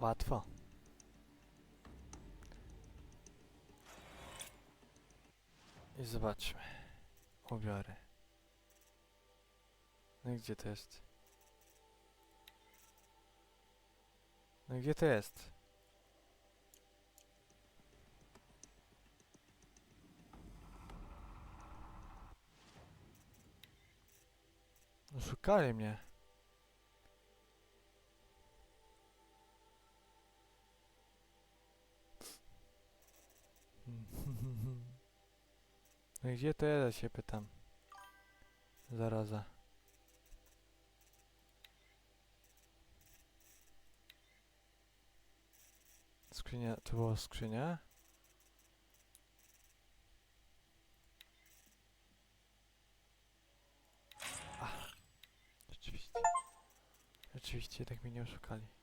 Łatwo. I zobaczmy. Ubiory. No i gdzie to jest? No i gdzie to jest? No szukali mnie. No i gdzie ja się pytam. Zaraza. Skrzynia, to była skrzynia? Ach, rzeczywiście. Rzeczywiście, tak mnie nie oszukali.